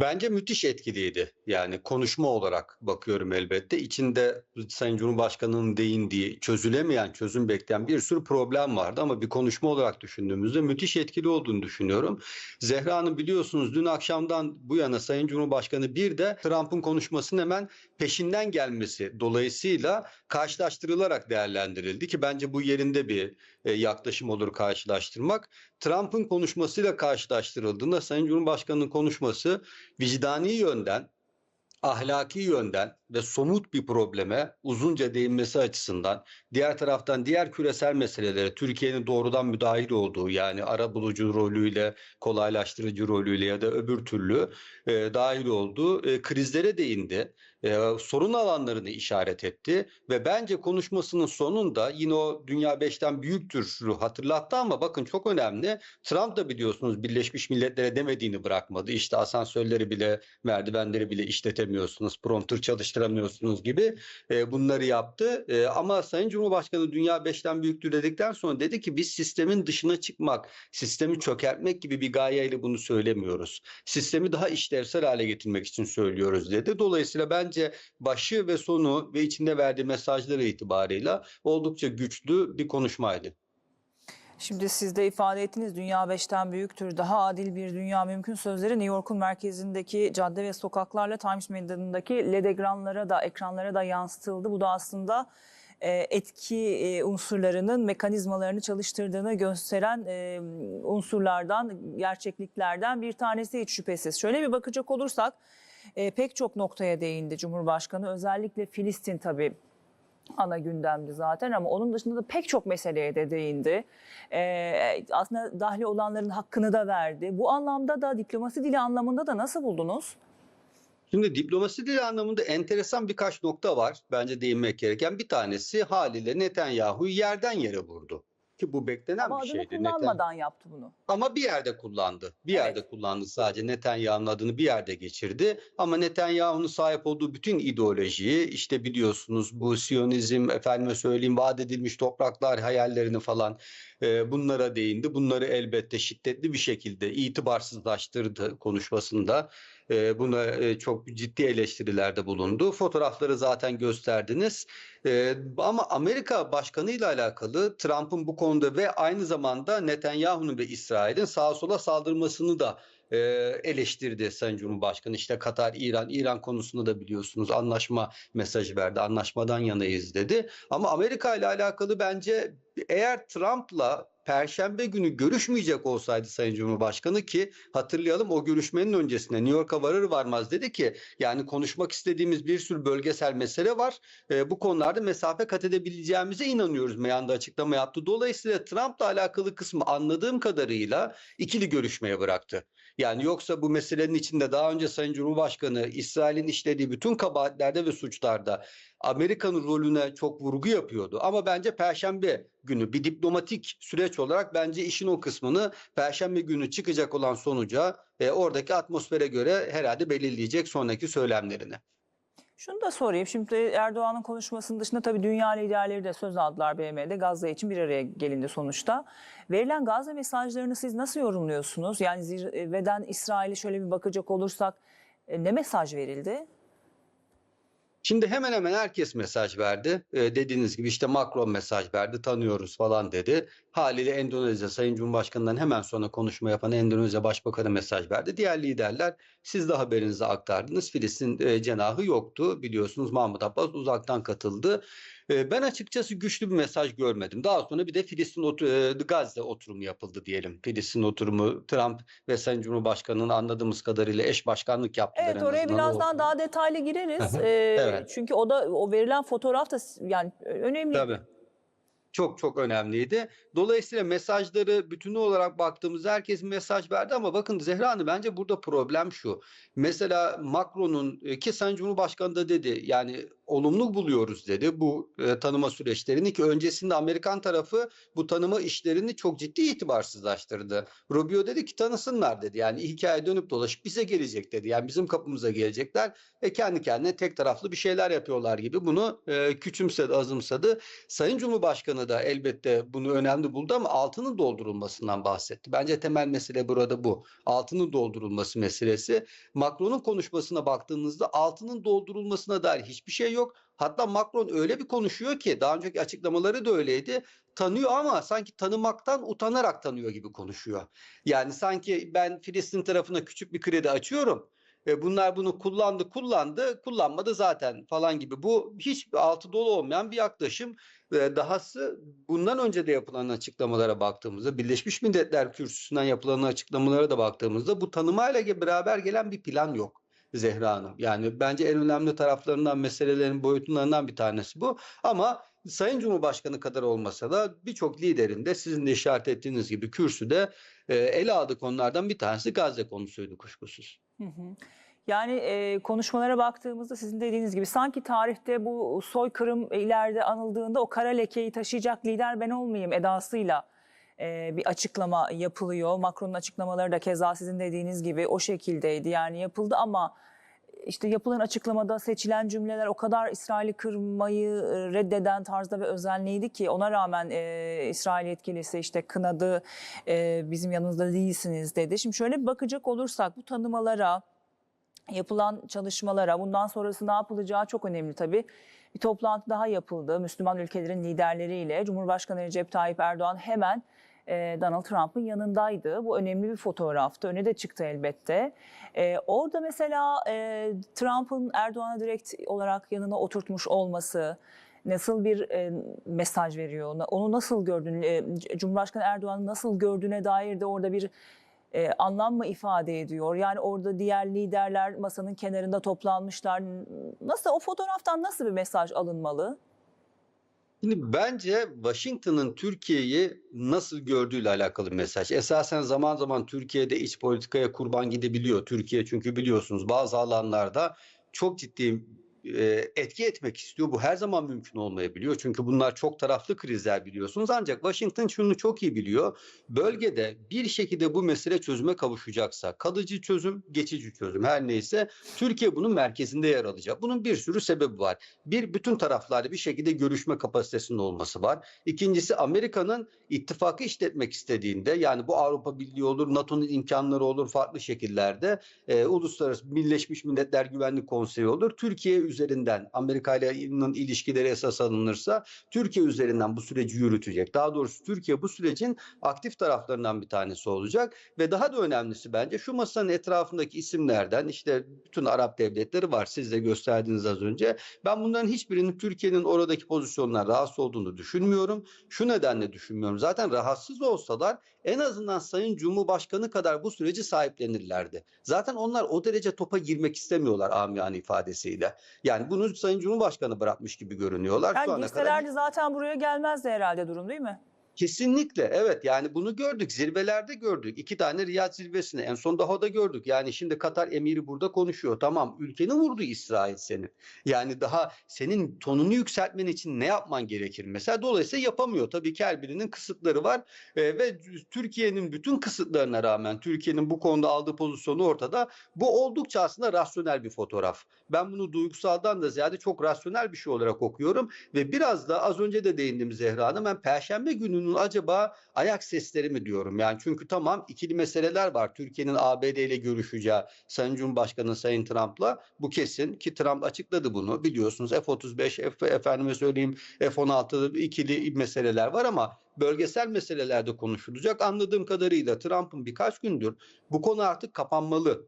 Bence müthiş etkiliydi. Yani konuşma olarak bakıyorum elbette. İçinde Sayın Cumhurbaşkanı'nın değindiği çözülemeyen, çözüm bekleyen bir sürü problem vardı ama bir konuşma olarak düşündüğümüzde müthiş etkili olduğunu düşünüyorum. Zehra Hanım biliyorsunuz dün akşamdan bu yana Sayın Cumhurbaşkanı bir de Trump'ın konuşmasının hemen peşinden gelmesi dolayısıyla karşılaştırılarak değerlendirildi ki bence bu yerinde bir e, yaklaşım olur karşılaştırmak. Trump'ın konuşmasıyla karşılaştırıldığında Sayın Cumhurbaşkanı'nın konuşması vicdani yönden, ahlaki yönden ve somut bir probleme uzunca değinmesi açısından diğer taraftan diğer küresel meselelere Türkiye'nin doğrudan müdahil olduğu yani ara bulucu rolüyle kolaylaştırıcı rolüyle ya da öbür türlü e, dahil olduğu e, krizlere değindi. E, sorun alanlarını işaret etti ve bence konuşmasının sonunda yine o dünya beşten büyüktür hatırlattı ama bakın çok önemli. Trump da biliyorsunuz Birleşmiş Milletler'e demediğini bırakmadı. İşte asansörleri bile merdivenleri bile işletemiyorsunuz, prompter çalıştıramıyorsunuz gibi e, bunları yaptı. E, ama Sayın Cumhurbaşkanı dünya beşten büyüktür dedikten sonra dedi ki biz sistemin dışına çıkmak, sistemi çökertmek gibi bir gayeyle bunu söylemiyoruz. Sistemi daha işlevsel hale getirmek için söylüyoruz dedi. Dolayısıyla bence başı ve sonu ve içinde verdiği mesajları itibarıyla oldukça güçlü bir konuşmaydı. Şimdi siz de ifade ettiniz dünya beşten büyüktür, daha adil bir dünya mümkün sözleri New York'un merkezindeki cadde ve sokaklarla Times Meydanı'ndaki LED ekranlara da ekranlara da yansıtıldı. Bu da aslında e, etki e, unsurlarının mekanizmalarını çalıştırdığını gösteren e, unsurlardan, gerçekliklerden bir tanesi hiç şüphesiz. Şöyle bir bakacak olursak pek çok noktaya değindi Cumhurbaşkanı. Özellikle Filistin tabii ana gündemdi zaten ama onun dışında da pek çok meseleye de değindi. Ee, aslında dahli olanların hakkını da verdi. Bu anlamda da diplomasi dili anlamında da nasıl buldunuz? Şimdi diplomasi dili anlamında enteresan birkaç nokta var bence değinmek gereken. Bir tanesi haliyle Netanyahu'yu yerden yere vurdu. Ki bu beklenen Ama bir adını şeydi. kullanmadan yaptı bunu. Ama bir yerde kullandı. Bir yerde kullandı sadece Netanyahu'nun adını bir yerde geçirdi. Ama Netanyahu'nun sahip olduğu bütün ideolojiyi işte biliyorsunuz bu Siyonizm efendime söyleyeyim vaat edilmiş topraklar hayallerini falan e, bunlara değindi. Bunları elbette şiddetli bir şekilde itibarsızlaştırdı konuşmasında. E, buna e, çok ciddi eleştirilerde bulundu. Fotoğrafları zaten gösterdiniz. E, ama Amerika Başkanı ile alakalı Trump'ın bu konuda ve aynı zamanda Netanyahu'nun ve İsrail'in sağa sola saldırmasını da e, eleştirdi Sayın Cumhurbaşkanı. İşte Katar, İran, İran konusunda da biliyorsunuz anlaşma mesajı verdi. Anlaşmadan yanayız dedi. Ama Amerika ile alakalı bence eğer Trump'la Perşembe günü görüşmeyecek olsaydı Sayın Cumhurbaşkanı ki hatırlayalım o görüşmenin öncesinde New York'a varır varmaz dedi ki yani konuşmak istediğimiz bir sürü bölgesel mesele var. E, bu konularda mesafe kat edebileceğimize inanıyoruz meyanda açıklama yaptı. Dolayısıyla Trump'la alakalı kısmı anladığım kadarıyla ikili görüşmeye bıraktı. Yani yoksa bu meselenin içinde daha önce Sayın Cumhurbaşkanı İsrail'in işlediği bütün kabahatlerde ve suçlarda Amerika'nın rolüne çok vurgu yapıyordu. Ama bence Perşembe günü bir diplomatik süreç olarak bence işin o kısmını Perşembe günü çıkacak olan sonuca e, oradaki atmosfere göre herhalde belirleyecek sonraki söylemlerini. Şunu da sorayım. Şimdi Erdoğan'ın konuşmasının dışında tabii dünya liderleri de söz aldılar BM'de. Gazze için bir araya gelindi sonuçta. Verilen Gazze mesajlarını siz nasıl yorumluyorsunuz? Yani zirveden İsrail'e şöyle bir bakacak olursak e, ne mesaj verildi? Şimdi hemen hemen herkes mesaj verdi. Ee, dediğiniz gibi işte Macron mesaj verdi, tanıyoruz falan dedi. Haliyle Endonezya Sayın Cumhurbaşkanı'ndan hemen sonra konuşma yapan Endonezya Başbakanı mesaj verdi. Diğer liderler siz de haberinizi aktardınız. Filistin e, cenahı yoktu. Biliyorsunuz Mahmut Abbas uzaktan katıldı. E, ben açıkçası güçlü bir mesaj görmedim. Daha sonra bir de Filistin otur e, Gazze oturumu yapıldı diyelim. Filistin oturumu Trump ve Sayın Cumhurbaşkanı'nın anladığımız kadarıyla eş başkanlık yaptılar. Evet oraya birazdan daha detaylı gireriz. Ee, evet. Çünkü o da o verilen fotoğraf da yani önemli. Tabii. Çok çok önemliydi. Dolayısıyla mesajları bütünü olarak baktığımızda herkes mesaj verdi ama bakın Zehra Hanım bence burada problem şu. Mesela Macron'un e, ki Sayın Cumhurbaşkanı da dedi yani olumlu buluyoruz dedi bu e, tanıma süreçlerini ki öncesinde Amerikan tarafı bu tanıma işlerini çok ciddi itibarsızlaştırdı. Rubio dedi ki tanısınlar dedi. Yani hikaye dönüp dolaşıp bize gelecek dedi. Yani bizim kapımıza gelecekler ve kendi kendine tek taraflı bir şeyler yapıyorlar gibi bunu e, küçümsedi, azımsadı. Sayın Cumhurbaşkanı da elbette bunu önemli buldu ama altının doldurulmasından bahsetti. Bence temel mesele burada bu. Altının doldurulması meselesi. Macron'un konuşmasına baktığınızda altının doldurulmasına dair hiçbir şey yok. Hatta Macron öyle bir konuşuyor ki daha önceki açıklamaları da öyleydi. Tanıyor ama sanki tanımaktan utanarak tanıyor gibi konuşuyor. Yani sanki ben Filistin tarafına küçük bir kredi açıyorum. E, bunlar bunu kullandı, kullandı, kullanmadı zaten falan gibi. Bu hiç altı dolu olmayan bir yaklaşım. E, dahası bundan önce de yapılan açıklamalara baktığımızda, Birleşmiş Milletler Kürsüsü'nden yapılan açıklamalara da baktığımızda bu tanımayla beraber gelen bir plan yok. Zehra Hanım. Yani bence en önemli taraflarından, meselelerin boyutundan bir tanesi bu. Ama Sayın Cumhurbaşkanı kadar olmasa da birçok liderin de sizin de işaret ettiğiniz gibi kürsüde e, ele aldığı konulardan bir tanesi Gazze konusuydu kuşkusuz. Hı hı. Yani e, konuşmalara baktığımızda sizin dediğiniz gibi sanki tarihte bu soykırım ileride anıldığında o kara lekeyi taşıyacak lider ben olmayayım edasıyla bir açıklama yapılıyor. Macron'un açıklamaları da keza sizin dediğiniz gibi o şekildeydi yani yapıldı ama işte yapılan açıklamada seçilen cümleler o kadar İsrail'i kırmayı reddeden tarzda ve özenliydi ki ona rağmen e, İsrail yetkilisi işte kınadı e, bizim yanınızda değilsiniz dedi. Şimdi şöyle bir bakacak olursak bu tanımalara yapılan çalışmalara bundan sonrası ne yapılacağı çok önemli tabii. Bir toplantı daha yapıldı Müslüman ülkelerin liderleriyle. Cumhurbaşkanı Recep Tayyip Erdoğan hemen Donald Trump'ın yanındaydı. Bu önemli bir fotoğraftı. Öne de çıktı elbette. E, orada mesela e, Trump'ın Erdoğan'a direkt olarak yanına oturtmuş olması nasıl bir e, mesaj veriyor? Onu nasıl gördün? E, Cumhurbaşkanı Erdoğan'ı nasıl gördüğüne dair de orada bir e, anlam mı ifade ediyor? Yani orada diğer liderler masanın kenarında toplanmışlar. Nasıl o fotoğraftan nasıl bir mesaj alınmalı? Şimdi bence Washington'ın Türkiye'yi nasıl gördüğüyle alakalı bir mesaj. Esasen zaman zaman Türkiye'de iç politikaya kurban gidebiliyor. Türkiye çünkü biliyorsunuz bazı alanlarda çok ciddi etki etmek istiyor. Bu her zaman mümkün olmayabiliyor. Çünkü bunlar çok taraflı krizler biliyorsunuz. Ancak Washington şunu çok iyi biliyor. Bölgede bir şekilde bu mesele çözüme kavuşacaksa, kalıcı çözüm, geçici çözüm her neyse Türkiye bunun merkezinde yer alacak. Bunun bir sürü sebebi var. Bir, bütün taraflarda bir şekilde görüşme kapasitesinin olması var. İkincisi Amerika'nın ittifakı işletmek istediğinde yani bu Avrupa Birliği olur, NATO'nun imkanları olur farklı şekillerde e, Uluslararası Birleşmiş Milletler Güvenlik Konseyi olur. Türkiye üzerinden Amerika ile'nin ilişkileri esas alınırsa Türkiye üzerinden bu süreci yürütecek. Daha doğrusu Türkiye bu sürecin aktif taraflarından bir tanesi olacak ve daha da önemlisi bence şu masanın etrafındaki isimlerden işte bütün Arap devletleri var siz de gösterdiğiniz az önce. Ben bunların hiçbirinin Türkiye'nin oradaki pozisyonlar rahatsız olduğunu düşünmüyorum. Şu nedenle düşünmüyorum. Zaten rahatsız olsalar en azından Sayın Cumhurbaşkanı kadar bu süreci sahiplenirlerdi. Zaten onlar o derece topa girmek istemiyorlar amiyane ifadesiyle. Yani bunu Sayın Cumhurbaşkanı bırakmış gibi görünüyorlar. Şu Yani ana kadar zaten buraya gelmezdi herhalde durum değil mi? Kesinlikle evet. Yani bunu gördük zirvelerde gördük. İki tane Riyad zirvesini en son Doha'da gördük. Yani şimdi Katar emiri burada konuşuyor. Tamam ülkeni vurdu İsrail senin yani daha senin tonunu yükseltmen için ne yapman gerekir? Mesela dolayısıyla yapamıyor. Tabii ki her birinin kısıtları var. Ee, ve Türkiye'nin bütün kısıtlarına rağmen Türkiye'nin bu konuda aldığı pozisyonu ortada. Bu oldukça aslında rasyonel bir fotoğraf. Ben bunu duygusaldan da ziyade çok rasyonel bir şey olarak okuyorum. Ve biraz da az önce de değindim Zehra Hanım ben Perşembe gününün acaba ayak sesleri mi diyorum. Yani çünkü tamam ikili meseleler var. Türkiye'nin ABD ile görüşeceği Sayın Cumhurbaşkanı Sayın Trump'la bu kesin ki Trump açıkladı bunu. Biliyorsunuz F-35 F, efendime söyleyeyim F-16 ikili meseleler var ama bölgesel meselelerde konuşulacak. Anladığım kadarıyla Trump'ın birkaç gündür bu konu artık kapanmalı.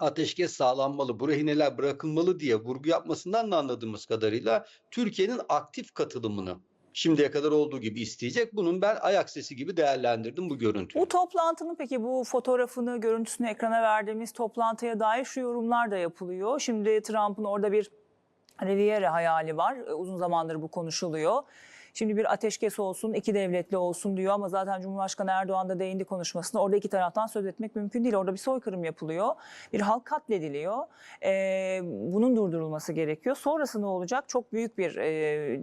Ateşkes sağlanmalı, bu rehineler bırakılmalı diye vurgu yapmasından da anladığımız kadarıyla Türkiye'nin aktif katılımını şimdiye kadar olduğu gibi isteyecek. Bunun ben ayak sesi gibi değerlendirdim bu görüntüyü. Bu toplantının peki bu fotoğrafını, görüntüsünü ekrana verdiğimiz toplantıya dair şu yorumlar da yapılıyor. Şimdi Trump'ın orada bir Riviera hayali var. E, Uzun zamandır bu konuşuluyor. Şimdi bir ateşkes olsun, iki devletli olsun diyor ama zaten Cumhurbaşkanı Erdoğan da değindi konuşmasında. Orada iki taraftan söz etmek mümkün değil. Orada bir soykırım yapılıyor. Bir halk katlediliyor. Ee, bunun durdurulması gerekiyor. Sonrası ne olacak? Çok büyük bir e,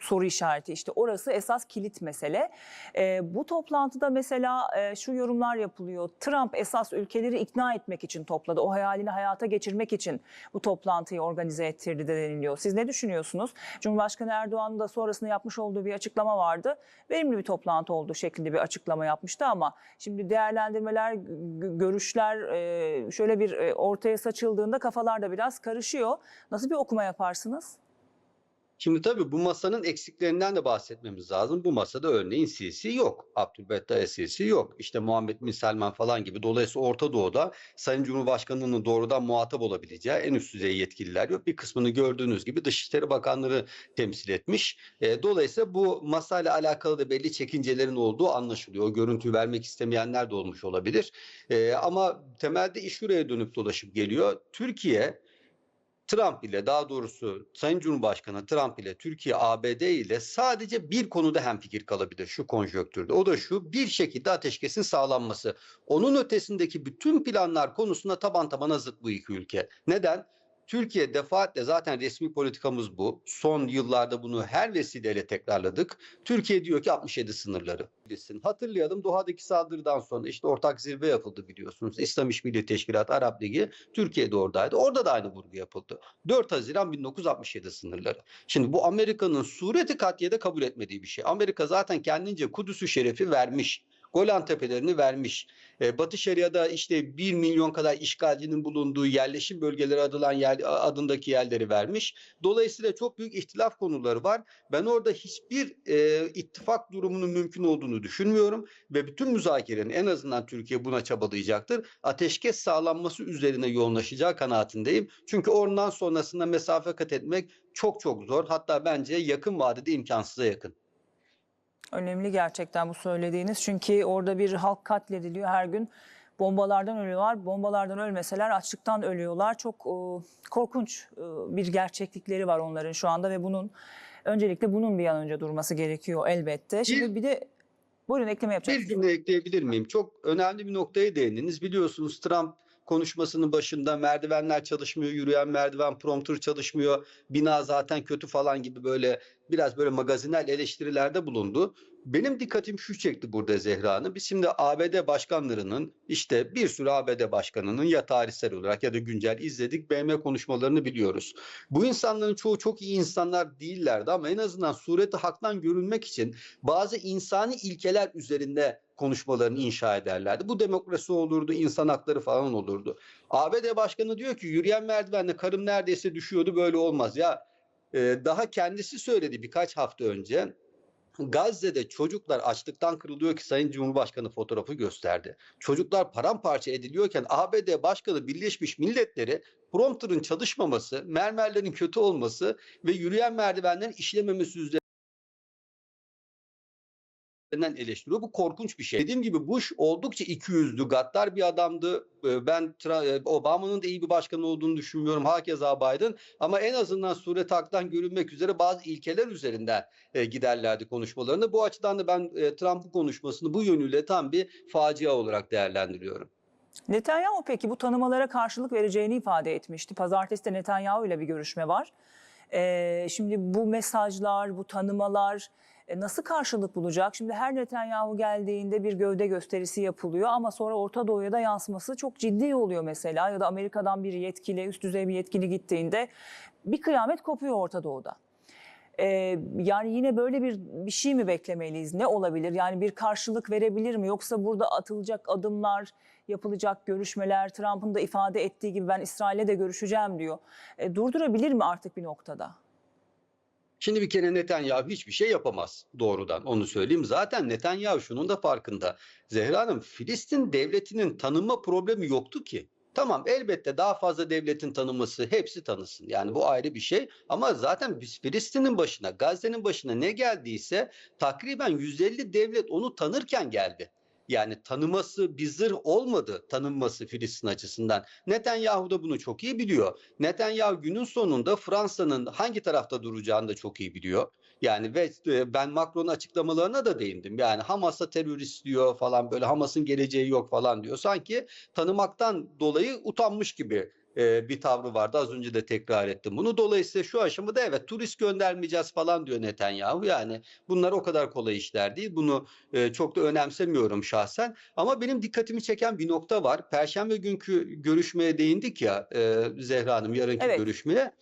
soru işareti. İşte orası esas kilit mesele. Ee, bu toplantıda mesela e, şu yorumlar yapılıyor. Trump esas ülkeleri ikna etmek için topladı. O hayalini hayata geçirmek için bu toplantıyı organize ettirdi de deniliyor. Siz ne düşünüyorsunuz? Cumhurbaşkanı Erdoğan'ın da sonrasında yapmış olduğu bir açıklama vardı. Verimli bir toplantı olduğu şeklinde bir açıklama yapmıştı ama şimdi değerlendirmeler, görüşler e, şöyle bir e, ortaya saçıldığında kafalar da biraz karışıyor. Nasıl bir okuma yaparsınız? Şimdi tabii bu masanın eksiklerinden de bahsetmemiz lazım. Bu masada örneğin Sisi yok. Abdülfettah Sisi yok. İşte Muhammed Bin Selman falan gibi. Dolayısıyla Orta Doğu'da Sayın Cumhurbaşkanı'nın doğrudan muhatap olabileceği en üst düzey yetkililer yok. Bir kısmını gördüğünüz gibi Dışişleri Bakanları temsil etmiş. E, dolayısıyla bu masayla alakalı da belli çekincelerin olduğu anlaşılıyor. O görüntüyü vermek istemeyenler de olmuş olabilir. E, ama temelde iş şuraya dönüp dolaşıp geliyor. Türkiye Trump ile daha doğrusu Sayın Cumhurbaşkanı Trump ile Türkiye ABD ile sadece bir konuda hemfikir kalabilir şu konjonktürde. O da şu bir şekilde ateşkesin sağlanması. Onun ötesindeki bütün planlar konusunda taban tabana zıt bu iki ülke. Neden? Türkiye defaatle zaten resmi politikamız bu. Son yıllarda bunu her vesileyle tekrarladık. Türkiye diyor ki 67 sınırları. Hatırlayalım Doha'daki saldırıdan sonra işte ortak zirve yapıldı biliyorsunuz. İslam İşbirliği Teşkilatı Arap Ligi Türkiye'de oradaydı. Orada da aynı vurgu yapıldı. 4 Haziran 1967 sınırları. Şimdi bu Amerika'nın sureti katiyede kabul etmediği bir şey. Amerika zaten kendince Kudüs'ü şerefi vermiş. Golan Tepelerini vermiş. Ee, Batı Şeria'da işte 1 milyon kadar işgalcinin bulunduğu yerleşim bölgeleri adılan yer, adındaki yerleri vermiş. Dolayısıyla çok büyük ihtilaf konuları var. Ben orada hiçbir e, ittifak durumunun mümkün olduğunu düşünmüyorum ve bütün müzakerenin en azından Türkiye buna çabalayacaktır. Ateşkes sağlanması üzerine yoğunlaşacağı kanaatindeyim. Çünkü ondan sonrasında mesafe kat etmek çok çok zor. Hatta bence yakın vadede imkansıza yakın. Önemli gerçekten bu söylediğiniz. Çünkü orada bir halk katlediliyor her gün. Bombalardan ölüyorlar. Bombalardan ölmeseler açlıktan ölüyorlar. Çok e, korkunç e, bir gerçeklikleri var onların şu anda ve bunun öncelikle bunun bir an önce durması gerekiyor elbette. Şimdi bir de buyurun ekleme Bir yapacaksınız. cümle ekleyebilir miyim? Çok önemli bir noktaya değindiniz. Biliyorsunuz Trump konuşmasının başında merdivenler çalışmıyor, yürüyen merdiven prompter çalışmıyor, bina zaten kötü falan gibi böyle biraz böyle magazinel eleştirilerde bulundu. Benim dikkatim şu çekti burada Zehra Hanım. Biz şimdi ABD başkanlarının işte bir sürü ABD başkanının ya tarihsel olarak ya da güncel izledik BM konuşmalarını biliyoruz. Bu insanların çoğu çok iyi insanlar değillerdi ama en azından sureti haktan görünmek için bazı insani ilkeler üzerinde konuşmalarını inşa ederlerdi. Bu demokrasi olurdu, insan hakları falan olurdu. ABD başkanı diyor ki yürüyen merdivenle karım neredeyse düşüyordu böyle olmaz. Ya e, daha kendisi söyledi birkaç hafta önce. Gazze'de çocuklar açlıktan kırılıyor ki Sayın Cumhurbaşkanı fotoğrafı gösterdi. Çocuklar paramparça ediliyorken ABD Başkanı Birleşmiş Milletleri prompterın çalışmaması, mermerlerin kötü olması ve yürüyen merdivenlerin işlememesi üzerine üzerinden eleştiriyor. Bu korkunç bir şey. Dediğim gibi Bush oldukça ikiyüzlü, gaddar bir adamdı. Ee, Ben Tra- Obama'nın da iyi bir başkan olduğunu düşünmüyorum. Hakeza Biden. Ama en azından suret haktan görünmek üzere bazı ilkeler üzerinden e, giderlerdi konuşmalarını. Bu açıdan da ben e, Trump'ın konuşmasını bu yönüyle tam bir facia olarak değerlendiriyorum. Netanyahu peki bu tanımalara karşılık vereceğini ifade etmişti. Pazartesi de Netanyahu ile bir görüşme var. Ee, şimdi bu mesajlar, bu tanımalar e, nasıl karşılık bulacak? Şimdi her Netanyahu geldiğinde bir gövde gösterisi yapılıyor ama sonra Orta Doğu'ya da yansıması çok ciddi oluyor mesela. Ya da Amerika'dan bir yetkili, üst düzey bir yetkili gittiğinde bir kıyamet kopuyor Orta Doğu'da. Ee, yani yine böyle bir bir şey mi beklemeliyiz? Ne olabilir? Yani bir karşılık verebilir mi? Yoksa burada atılacak adımlar, yapılacak görüşmeler, Trump'ın da ifade ettiği gibi ben İsrail'le de görüşeceğim diyor. E, durdurabilir mi artık bir noktada? Şimdi bir kere Netanyahu hiçbir şey yapamaz doğrudan onu söyleyeyim. Zaten Netanyahu şunun da farkında. Zehra Hanım Filistin devletinin tanınma problemi yoktu ki. Tamam elbette daha fazla devletin tanınması hepsi tanısın. Yani bu ayrı bir şey. Ama zaten biz Filistin'in başına, Gazze'nin başına ne geldiyse takriben 150 devlet onu tanırken geldi. Yani tanıması bir zırh olmadı tanınması Filistin açısından. Netanyahu da bunu çok iyi biliyor. Netanyahu günün sonunda Fransa'nın hangi tarafta duracağını da çok iyi biliyor. Yani ve e, ben Macron'un açıklamalarına da değindim. Yani Hamas'a terörist diyor falan böyle Hamas'ın geleceği yok falan diyor. Sanki tanımaktan dolayı utanmış gibi e, bir tavrı vardı. Az önce de tekrar ettim bunu. Dolayısıyla şu aşamada evet turist göndermeyeceğiz falan diyor Netanyahu. Yani bunlar o kadar kolay işler değil. Bunu e, çok da önemsemiyorum şahsen. Ama benim dikkatimi çeken bir nokta var. Perşembe günkü görüşmeye değindik ya e, Zehra Hanım yarınki Evet. görüşmeye.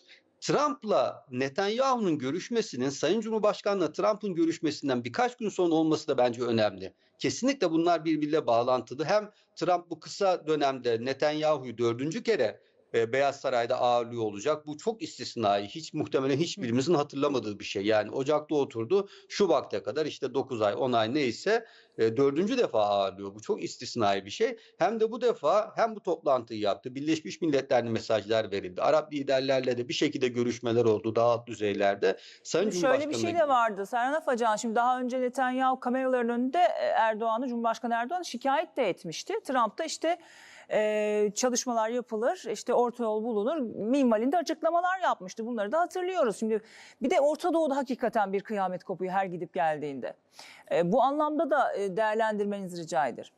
Trump'la Netanyahu'nun görüşmesinin Sayın Cumhurbaşkanı'la Trump'ın görüşmesinden birkaç gün sonra olması da bence önemli. Kesinlikle bunlar birbiriyle bağlantılı. Hem Trump bu kısa dönemde Netanyahu'yu dördüncü kere e, Beyaz Saray'da ağırlıyor olacak. Bu çok istisnai. Hiç muhtemelen hiçbirimizin hatırlamadığı bir şey. Yani Ocak'ta oturdu. Şubat'a kadar işte 9 ay 10 ay neyse e, dördüncü defa ağırlıyor. Bu çok istisnai bir şey. Hem de bu defa hem bu toplantıyı yaptı. Birleşmiş Milletler'e mesajlar verildi. Arap liderlerle de bir şekilde görüşmeler oldu daha alt düzeylerde. Sayın Şöyle bir şey de vardı Serhan Afacan. Şimdi daha önce Netanyahu kameraların önünde e, Erdoğan'ı, Cumhurbaşkanı Erdoğan'ı şikayet de etmişti. Trump da işte e, çalışmalar yapılır, işte orta yol bulunur. Minvalinde açıklamalar yapmıştı. Bunları da hatırlıyoruz. Şimdi bir de Orta Doğu'da hakikaten bir kıyamet kopuyor her gidip geldiğinde. E, bu anlamda da değerlendirmenizi rica ederim.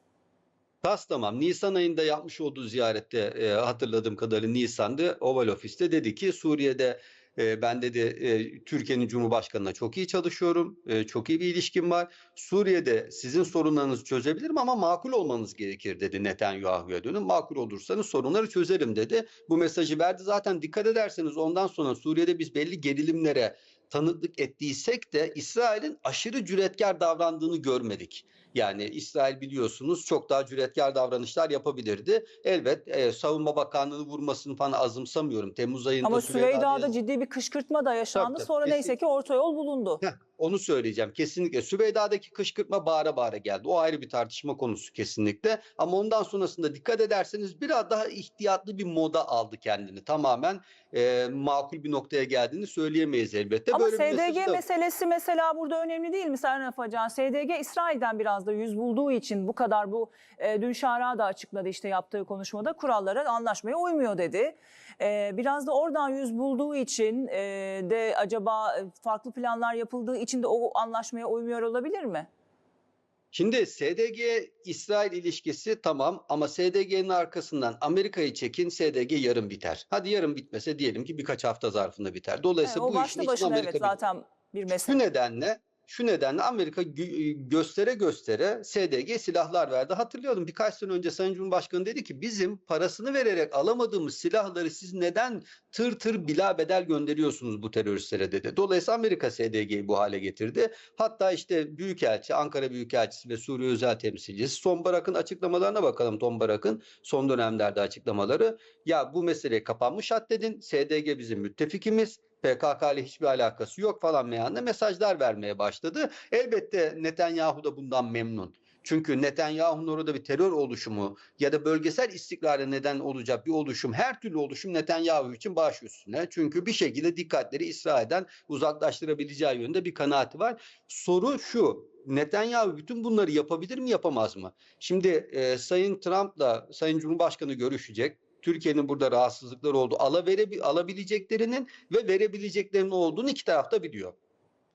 Tas tamam. Nisan ayında yapmış olduğu ziyarette e, hatırladığım kadarıyla Nisan'da Oval Ofis'te dedi ki Suriye'de e, ben dedi e, Türkiye'nin Cumhurbaşkanı'na çok iyi çalışıyorum. e, çok iyi bir ilişkim var. Suriye'de sizin sorunlarınızı çözebilirim ama makul olmanız gerekir dedi Netanyahu'ya dönün. Makul olursanız sorunları çözerim dedi. Bu mesajı verdi. Zaten dikkat ederseniz ondan sonra Suriye'de biz belli gerilimlere tanıklık ettiysek de İsrail'in aşırı cüretkar davrandığını görmedik. Yani İsrail biliyorsunuz çok daha cüretkar davranışlar yapabilirdi. Elbet e, Savunma Bakanlığı vurmasını falan azımsamıyorum. Temmuz ayında Ama Süveyda'da yaz- ciddi bir kışkırtma da yaşandı. Tabii. Sonra Kesin- neyse ki orta yol bulundu. Heh, onu söyleyeceğim kesinlikle. Süveyda'daki kışkırtma bağıra bağıra geldi. O ayrı bir tartışma konusu kesinlikle. Ama ondan sonrasında dikkat ederseniz biraz daha ihtiyatlı bir moda aldı kendini. Tamamen e, makul bir noktaya geldiğini söyleyemeyiz elbette. Ama Böyle SDG meselesi mesela burada önemli değil mi Serhan Afacan? SDG İsrail'den biraz da yüz bulduğu için bu kadar bu e, dün Şara da açıkladı işte yaptığı konuşmada kurallara anlaşmaya uymuyor dedi. E, biraz da oradan yüz bulduğu için e, de acaba e, farklı planlar yapıldığı için de o anlaşmaya uymuyor olabilir mi? Şimdi SDG İsrail ilişkisi tamam ama SDG'nin arkasından Amerika'yı çekin SDG yarın biter. Hadi yarın bitmese diyelim ki birkaç hafta zarfında biter. Evet, Dolayısıyla o bu işin için Amerika evet zaten bir Şu mesele. nedenle şu nedenle Amerika gö- göstere göstere SDG silahlar verdi. Hatırlıyorum birkaç sene önce Sayın Cumhurbaşkanı dedi ki bizim parasını vererek alamadığımız silahları siz neden tır tır bila bedel gönderiyorsunuz bu teröristlere dedi. Dolayısıyla Amerika SDG'yi bu hale getirdi. Hatta işte Büyükelçi, Ankara Büyükelçisi ve Suriye Özel Temsilcisi Tom Barak'ın açıklamalarına bakalım Tom Barak'ın son dönemlerde açıklamaları. Ya bu mesele kapanmış haddedin. SDG bizim müttefikimiz. PKK ile hiçbir alakası yok falan meyanda mesajlar vermeye başladı. Elbette Netanyahu da bundan memnun. Çünkü Netanyahu'nun orada bir terör oluşumu ya da bölgesel istikrara neden olacak bir oluşum, her türlü oluşum Netanyahu için baş üstüne. Çünkü bir şekilde dikkatleri İsrail'den uzaklaştırabileceği yönde bir kanaati var. Soru şu, Netanyahu bütün bunları yapabilir mi yapamaz mı? Şimdi e, Sayın Trump'la Sayın Cumhurbaşkanı görüşecek. Türkiye'nin burada rahatsızlıkları oldu. Ala vere, alabileceklerinin ve verebileceklerinin olduğunu iki tarafta biliyor.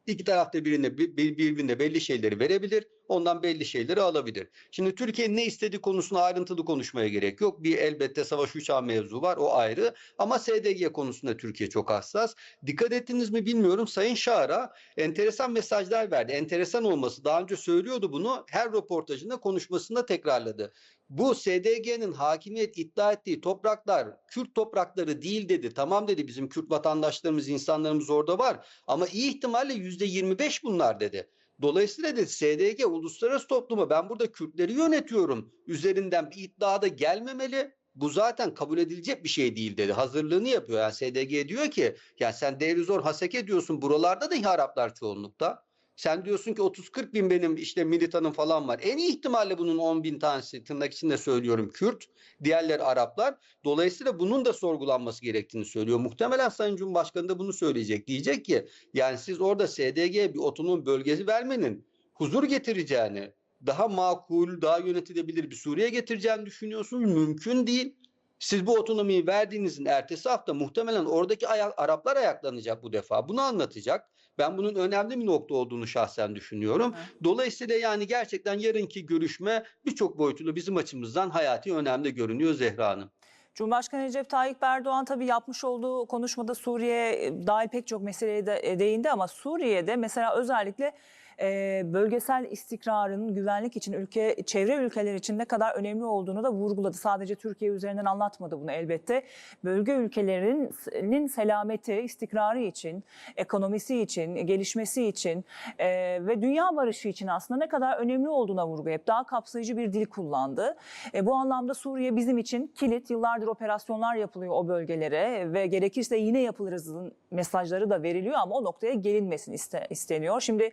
İki tarafta birine bir- bir- birbirine belli şeyleri verebilir, ondan belli şeyleri alabilir. Şimdi Türkiye'nin ne istediği konusunda ayrıntılı konuşmaya gerek yok. Bir elbette savaş uçağı mevzu var, o ayrı. Ama SDG konusunda Türkiye çok hassas. Dikkat ettiniz mi bilmiyorum. Sayın Şara enteresan mesajlar verdi. Enteresan olması daha önce söylüyordu bunu. Her röportajında konuşmasında tekrarladı. Bu SDG'nin hakimiyet iddia ettiği topraklar Kürt toprakları değil dedi. Tamam dedi bizim Kürt vatandaşlarımız, insanlarımız orada var. Ama iyi ihtimalle yüzde 25 bunlar dedi. Dolayısıyla dedi SDG uluslararası topluma ben burada Kürtleri yönetiyorum üzerinden bir iddia da gelmemeli. Bu zaten kabul edilecek bir şey değil dedi. Hazırlığını yapıyor. Yani SDG diyor ki ya sen Deir Zor Haseke diyorsun buralarda da Araplar çoğunlukta. Sen diyorsun ki 30-40 bin benim işte militanım falan var. En iyi ihtimalle bunun 10 bin tanesi tırnak içinde söylüyorum Kürt. Diğerleri Araplar. Dolayısıyla bunun da sorgulanması gerektiğini söylüyor. Muhtemelen Sayın Cumhurbaşkanı da bunu söyleyecek. Diyecek ki yani siz orada SDG'ye bir otonom bölgesi vermenin huzur getireceğini, daha makul, daha yönetilebilir bir Suriye getireceğini düşünüyorsunuz. Mümkün değil. Siz bu otonomiyi verdiğinizin ertesi hafta muhtemelen oradaki aya- Araplar ayaklanacak bu defa. Bunu anlatacak. Ben bunun önemli bir nokta olduğunu şahsen düşünüyorum. Dolayısıyla yani gerçekten yarınki görüşme birçok boyutuyla bizim açımızdan hayati önemli görünüyor Zehra Hanım. Cumhurbaşkanı Recep Tayyip Erdoğan tabii yapmış olduğu konuşmada Suriye dahil pek çok meseleye de e, değindi ama Suriye'de mesela özellikle e, bölgesel istikrarın güvenlik için ülke çevre ülkeler için ne kadar önemli olduğunu da vurguladı. Sadece Türkiye üzerinden anlatmadı bunu elbette. Bölge ülkelerinin selameti, istikrarı için, ekonomisi için, gelişmesi için e, ve dünya barışı için aslında ne kadar önemli olduğuna vurgu hep daha kapsayıcı bir dil kullandı. E, bu anlamda Suriye bizim için kilit. Yıllardır operasyonlar yapılıyor o bölgelere ve gerekirse yine yapılırızın mesajları da veriliyor ama o noktaya gelinmesin iste, isteniyor. Şimdi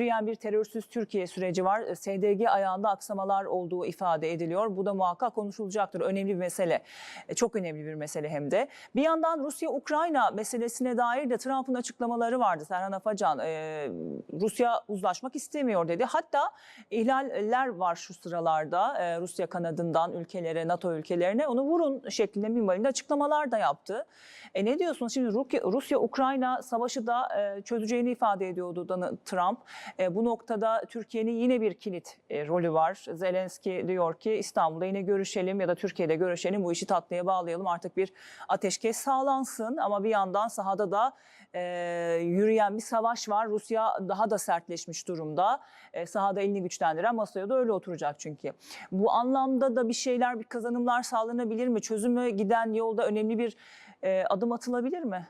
yürüyen bir terörsüz Türkiye süreci var. SDG ayağında aksamalar olduğu ifade ediliyor. Bu da muhakkak konuşulacaktır. Önemli bir mesele. E, çok önemli bir mesele hem de. Bir yandan Rusya-Ukrayna meselesine dair de Trump'ın açıklamaları vardı. Serhan Afacan, e, Rusya uzlaşmak istemiyor dedi. Hatta ihlaller var şu sıralarda e, Rusya kanadından ülkelere, NATO ülkelerine. Onu vurun şeklinde minvalinde açıklamalar da yaptı. E, ne diyorsunuz? Şimdi Ru- Rusya-Ukrayna savaşı da çözeceğini ifade ediyordu Trump. E, bu noktada Türkiye'nin yine bir kilit e, rolü var. Zelenski diyor ki İstanbul'da yine görüşelim ya da Türkiye'de görüşelim bu işi tatlıya bağlayalım artık bir ateşkes sağlansın ama bir yandan sahada da e, yürüyen bir savaş var. Rusya daha da sertleşmiş durumda. E, sahada elini güçlendiren masaya da öyle oturacak çünkü. Bu anlamda da bir şeyler, bir kazanımlar sağlanabilir mi? Çözüme giden yolda önemli bir e, adım atılabilir mi?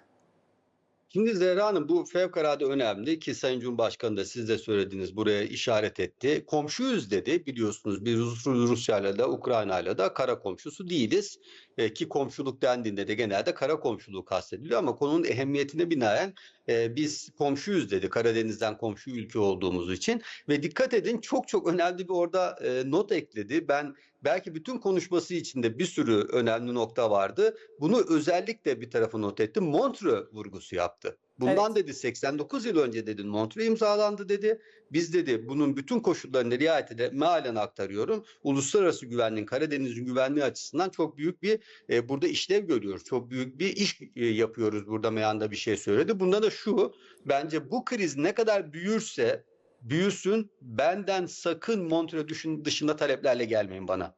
Şimdi Zehra Hanım bu fevkalade önemli ki Sayın Cumhurbaşkanı da siz de söylediniz buraya işaret etti. Komşuyuz dedi biliyorsunuz biz Rus, Rusya'yla da Ukrayna'yla da kara komşusu değiliz. E, ki komşuluk dendiğinde de genelde kara komşuluğu kastediliyor ama konunun ehemmiyetine binaen e, biz komşuyuz dedi Karadeniz'den komşu ülke olduğumuz için. Ve dikkat edin çok çok önemli bir orada e, not ekledi. Ben belki bütün konuşması içinde bir sürü önemli nokta vardı. Bunu özellikle bir tarafa not ettim. Montreux vurgusu yaptı. Bundan dedi 89 yıl önce dedi Montreux imzalandı dedi. Biz dedi bunun bütün koşullarını riayet ede mealen aktarıyorum. Uluslararası güvenliğin Karadeniz'in güvenliği açısından çok büyük bir e, burada işlev görüyoruz. Çok büyük bir iş e, yapıyoruz burada meyanda bir şey söyledi. Bunda da şu bence bu kriz ne kadar büyürse büyüsün benden sakın Montreux dışında taleplerle gelmeyin bana.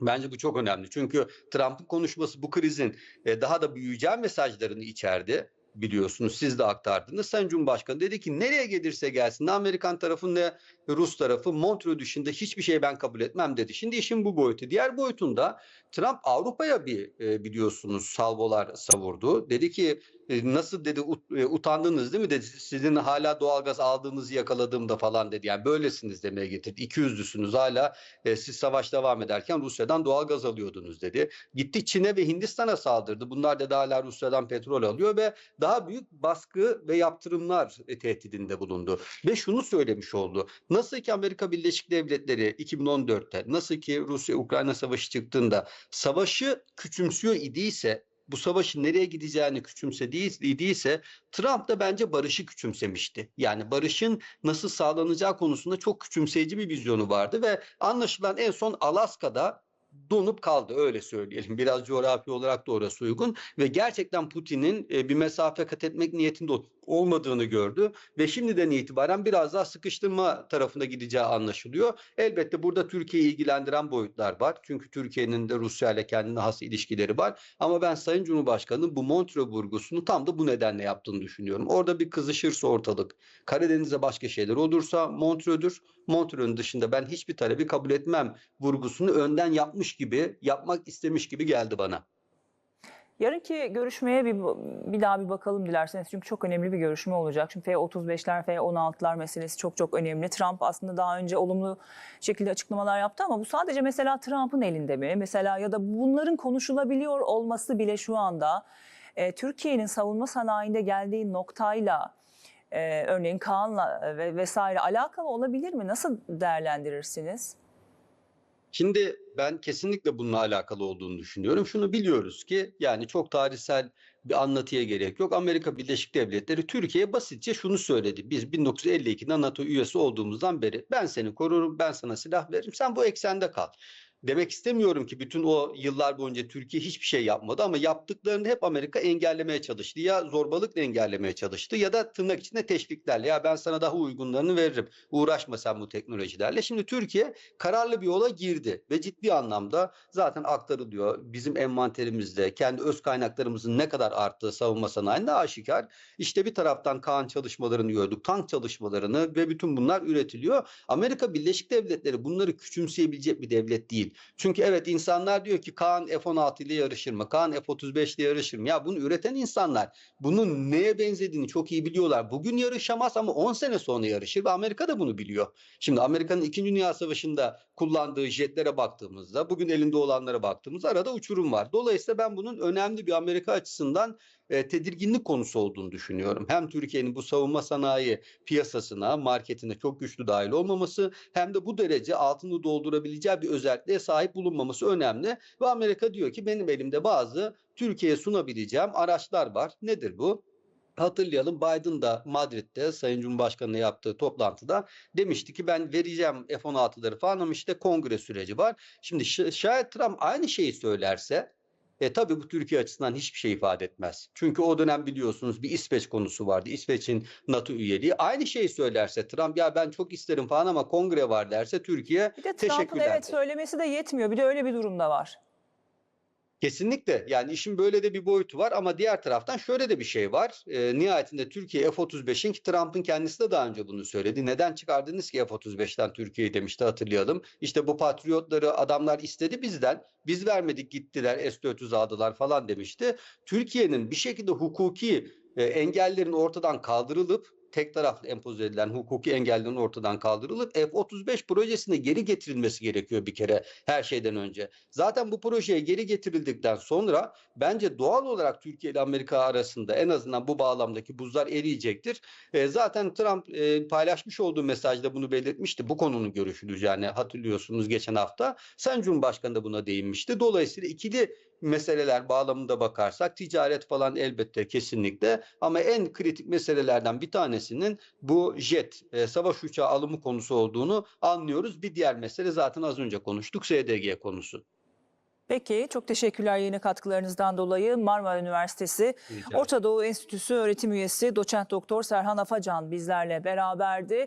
Bence bu çok önemli. Çünkü Trump'ın konuşması bu krizin e, daha da büyüyeceği mesajlarını içerdi. Biliyorsunuz siz de aktardınız. Sayın Cumhurbaşkanı dedi ki nereye gelirse gelsin ne Amerikan tarafı ne Rus tarafı Montreux dışında hiçbir şey ben kabul etmem dedi. Şimdi işin bu boyutu. Diğer boyutunda Trump Avrupa'ya bir e, biliyorsunuz salvolar savurdu. Dedi ki e, nasıl dedi e, utandınız değil mi dedi. Sizin hala doğalgaz aldığınızı yakaladığımda falan dedi. Yani böylesiniz demeye getirdi. İki yüzlüsünüz hala e, siz savaş devam ederken Rusya'dan doğalgaz alıyordunuz dedi. Gitti Çin'e ve Hindistan'a saldırdı. Bunlar da hala Rusya'dan petrol alıyor ve daha büyük baskı ve yaptırımlar e, tehdidinde bulundu. Ve şunu söylemiş oldu. Nasıl ki Amerika Birleşik Devletleri 2014'te, nasıl ki Rusya-Ukrayna savaşı çıktığında savaşı küçümsüyor idiyse, bu savaşın nereye gideceğini küçümsediyse Trump da bence barışı küçümsemişti. Yani barışın nasıl sağlanacağı konusunda çok küçümseyici bir vizyonu vardı ve anlaşılan en son Alaska'da donup kaldı öyle söyleyelim. Biraz coğrafi olarak da orası uygun ve gerçekten Putin'in e, bir mesafe kat etmek niyetinde olmadığını gördü ve şimdiden itibaren biraz daha sıkıştırma tarafına gideceği anlaşılıyor. Elbette burada Türkiye'yi ilgilendiren boyutlar var. Çünkü Türkiye'nin de Rusya ile kendine has ilişkileri var. Ama ben Sayın Cumhurbaşkanı'nın bu Montreux vurgusunu tam da bu nedenle yaptığını düşünüyorum. Orada bir kızışırsa ortalık, Karadeniz'de başka şeyler olursa Montreux'dur. Montreux'un dışında ben hiçbir talebi kabul etmem vurgusunu önden yapmış gibi, yapmak istemiş gibi geldi bana. Yarınki görüşmeye bir, bir daha bir bakalım dilerseniz. Çünkü çok önemli bir görüşme olacak. Şimdi F-35'ler, F-16'lar meselesi çok çok önemli. Trump aslında daha önce olumlu şekilde açıklamalar yaptı ama bu sadece mesela Trump'ın elinde mi? Mesela ya da bunların konuşulabiliyor olması bile şu anda e, Türkiye'nin savunma sanayinde geldiği noktayla e, örneğin Kaan'la ve vesaire alakalı olabilir mi? Nasıl değerlendirirsiniz? Şimdi ben kesinlikle bununla alakalı olduğunu düşünüyorum. Şunu biliyoruz ki yani çok tarihsel bir anlatıya gerek yok. Amerika Birleşik Devletleri Türkiye'ye basitçe şunu söyledi. Biz 1952'de NATO üyesi olduğumuzdan beri ben seni korurum, ben sana silah veririm, sen bu eksende kal. Demek istemiyorum ki bütün o yıllar boyunca Türkiye hiçbir şey yapmadı ama yaptıklarını hep Amerika engellemeye çalıştı. Ya zorbalıkla engellemeye çalıştı ya da tırnak içinde teşviklerle ya ben sana daha uygunlarını veririm. Uğraşma sen bu teknolojilerle. Şimdi Türkiye kararlı bir yola girdi ve ciddi anlamda zaten aktarılıyor. Bizim envanterimizde kendi öz kaynaklarımızın ne kadar arttığı savunma sanayinde aşikar. İşte bir taraftan Kaan çalışmalarını gördük, tank çalışmalarını ve bütün bunlar üretiliyor. Amerika Birleşik Devletleri bunları küçümseyebilecek bir devlet değil. Çünkü evet insanlar diyor ki Kaan F-16 ile yarışır mı? Kaan F-35 ile yarışır mı? Ya bunu üreten insanlar bunun neye benzediğini çok iyi biliyorlar. Bugün yarışamaz ama 10 sene sonra yarışır ve Amerika da bunu biliyor. Şimdi Amerika'nın 2. Dünya Savaşı'nda kullandığı jetlere baktığımızda, bugün elinde olanlara baktığımızda arada uçurum var. Dolayısıyla ben bunun önemli bir Amerika açısından e, tedirginlik konusu olduğunu düşünüyorum. Hem Türkiye'nin bu savunma sanayi piyasasına, marketine çok güçlü dahil olmaması hem de bu derece altını doldurabileceği bir özelliğe sahip bulunmaması önemli. Ve Amerika diyor ki benim elimde bazı Türkiye'ye sunabileceğim araçlar var. Nedir bu? Hatırlayalım Biden da Madrid'de Sayın Cumhurbaşkanı'na yaptığı toplantıda demişti ki ben vereceğim F-16'ları falan ama işte kongre süreci var. Şimdi şayet Trump aynı şeyi söylerse e tabii bu Türkiye açısından hiçbir şey ifade etmez. Çünkü o dönem biliyorsunuz bir İsveç konusu vardı. İsveç'in NATO üyeliği. Aynı şeyi söylerse Trump ya ben çok isterim falan ama kongre var derse Türkiye Bir de Trump'ın evet söylemesi de yetmiyor. Bir de öyle bir durum da var. Kesinlikle yani işin böyle de bir boyutu var ama diğer taraftan şöyle de bir şey var. Ee, nihayetinde Türkiye F-35'in ki Trump'ın kendisi de daha önce bunu söyledi. Neden çıkardınız ki F-35'ten Türkiye'yi demişti hatırlayalım. İşte bu patriotları adamlar istedi bizden. Biz vermedik gittiler S-400 aldılar falan demişti. Türkiye'nin bir şekilde hukuki e, engellerin ortadan kaldırılıp tek taraflı empoze edilen hukuki engellerin ortadan kaldırılıp F-35 projesine geri getirilmesi gerekiyor bir kere her şeyden önce. Zaten bu projeye geri getirildikten sonra bence doğal olarak Türkiye ile Amerika arasında en azından bu bağlamdaki buzlar eriyecektir. E, zaten Trump e, paylaşmış olduğu mesajda bunu belirtmişti. Bu konunun görüşüleceğini hatırlıyorsunuz geçen hafta. Sayın Cumhurbaşkanı da buna değinmişti. Dolayısıyla ikili meseleler bağlamında bakarsak ticaret falan elbette kesinlikle ama en kritik meselelerden bir tanesinin bu jet e, savaş uçağı alımı konusu olduğunu anlıyoruz. Bir diğer mesele zaten az önce konuştuk SDG konusu. Peki çok teşekkürler yeni katkılarınızdan dolayı. Marmara Üniversitesi Rica Orta Doğu Enstitüsü öğretim üyesi doçent doktor Serhan Afacan bizlerle beraberdi.